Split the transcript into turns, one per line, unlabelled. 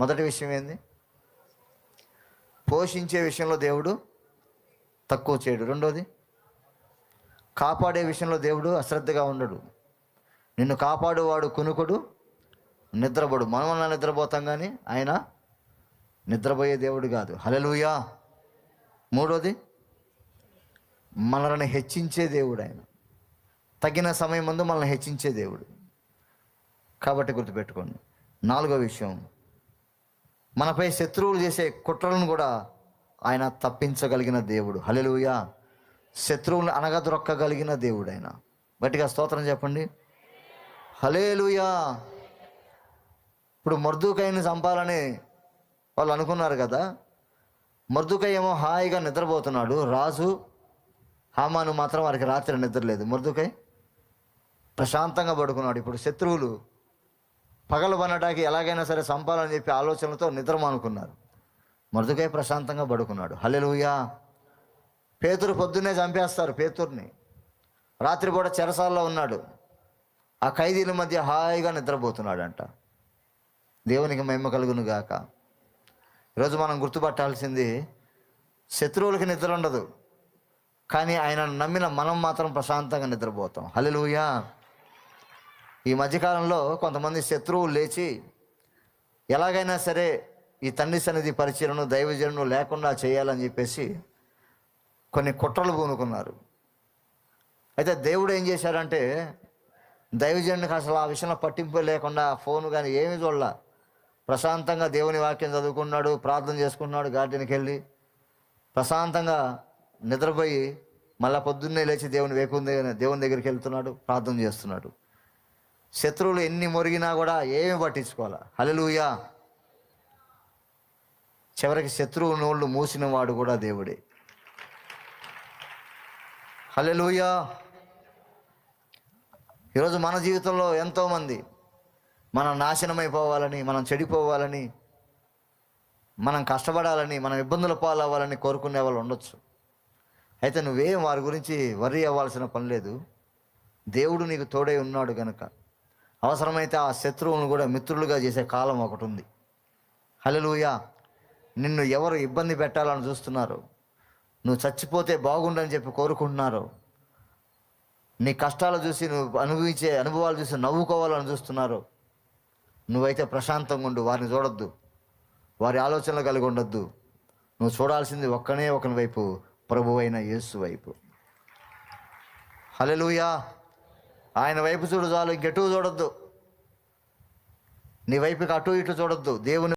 మొదటి విషయం ఏంది? పోషించే విషయంలో దేవుడు తక్కువ చేయడు. రెండోది కాపాడే విషయంలో దేవుడు అశ్రద్ధగా ఉండడు. నిన్ను కాపాడువాడు కునుకుడు నిద్రపోడు. మనం నిద్రపోతాం కానీ ఆయన నిద్రపోయే దేవుడు కాదు. హలలుయా మూడోది మనల్ని హెచ్చించే దేవుడు ఆయన. తగిన సమయం ముందు మనల్ని హెచ్చించే దేవుడు. కాబట్టి గుర్తుపెట్టుకోండి. నాలుగో విషయం మనపై శత్రువులు చేసే కుట్రలను కూడా ఆయన తప్పించగలిగిన దేవుడు. హలెలుయ శత్రువులను అనగదొరక్కగలిగిన దేవుడు ఆయన. గట్టిగా స్తోత్రం చెప్పండి. హలేలుయా ఇప్పుడు మర్దుకైని చంపాలని వాళ్ళు అనుకున్నారు కదా. మర్దుకై ఏమో హాయిగా నిద్రపోతున్నాడు. రాజు హామాను మాత్రం వారికి రాత్రి నిద్రలేదు. మృదుకై మర్దుకై ప్రశాంతంగా పడుకున్నాడు. ఇప్పుడు శత్రువులు పగలు పనడానికి ఎలాగైనా సరే చంపాలని చెప్పి ఆలోచనలతో నిద్రమనుకున్నారు. మృదుకై ప్రశాంతంగా పడుకున్నాడు. హల్లెలుయా. పేతురు పొద్దున్నే చంపేస్తారు పేతుర్ని. రాత్రి కూడా చెరసాల్లో ఉన్నాడు. ఆ ఖైదీల మధ్య హాయిగా నిద్రపోతున్నాడంట. దేవునికి మహిమ కలుగును గాక. ఈరోజు మనం గుర్తుపట్టాల్సింది శత్రువులకి నిద్ర ఉండదు. కానీ ఆయన నమ్మిన మనం మాత్రం ప్రశాంతంగా నిద్రపోతాం. హల్లెలూయా. ఈ మధ్యకాలంలో కొంతమంది శత్రువులు లేచి ఎలాగైనా సరే ఈ తండ్రి సన్నిధి పరిచయను దైవజనును లేకుండా చేయాలని చెప్పేసి కొన్ని కుట్రలు పూనుకున్నారు. అయితే దేవుడు ఏం చేశాడంటే దైవజనునికి అసలు ఆ విషయంలో పట్టింపు లేకుండా ఫోన్ కానీ ఏమి చూడాల. ప్రశాంతంగా దేవుని వాక్యం చదువుకున్నాడు ప్రార్థన చేసుకున్నాడు గార్డెన్కి వెళ్ళి ప్రశాంతంగా నిద్రపోయి మళ్ళా పొద్దున్నే లేచి దేవుని వేకుంది దేవుని దగ్గరికి వెళ్తున్నాడు ప్రార్థన చేస్తున్నాడు. శత్రువులు ఎన్ని మొరిగినా కూడా ఏమి పట్టించుకోవాలా? హలలుయా చివరికి శత్రువు నోళ్ళు మూసిన వాడు కూడా దేవుడే. హలలుయా ఈరోజు మన జీవితంలో ఎంతోమంది మనం నాశనమైపోవాలని మనం చెడిపోవాలని మనం కష్టపడాలని మనం ఇబ్బందుల పాలవ్వాలని కోరుకునే వాళ్ళు ఉండొచ్చు. అయితే నువ్వేం వారి గురించి వర్రీ అవ్వాల్సిన పని లేదు. దేవుడు నీకు తోడై ఉన్నాడు కనుక అవసరమైతే ఆ శత్రువులను కూడా మిత్రులుగా చేసే కాలం ఒకటి ఉంది హలలుయా నిన్ను ఎవరు ఇబ్బంది పెట్టాలని చూస్తున్నారు? నువ్వు చచ్చిపోతే బాగుండని చెప్పి కోరుకుంటున్నారు. నీ కష్టాలు చూసి నువ్వు అనుభవించే అనుభవాలు చూసి నవ్వుకోవాలని చూస్తున్నారు. నువ్వైతే ప్రశాంతంగా ఉండు వారిని చూడొద్దు. వారి ఆలోచనలు కలిగి ఉండొద్దు. నువ్వు చూడాల్సింది ఒక్కనే ఒకని వైపు ప్రభు అయిన యేసు వైపు. హలలుయా ఆయన వైపు చూడు చాలు ఇంకెటు చూడొద్దు. నీ వైపుకి అటు ఇటు చూడొద్దు. దేవుని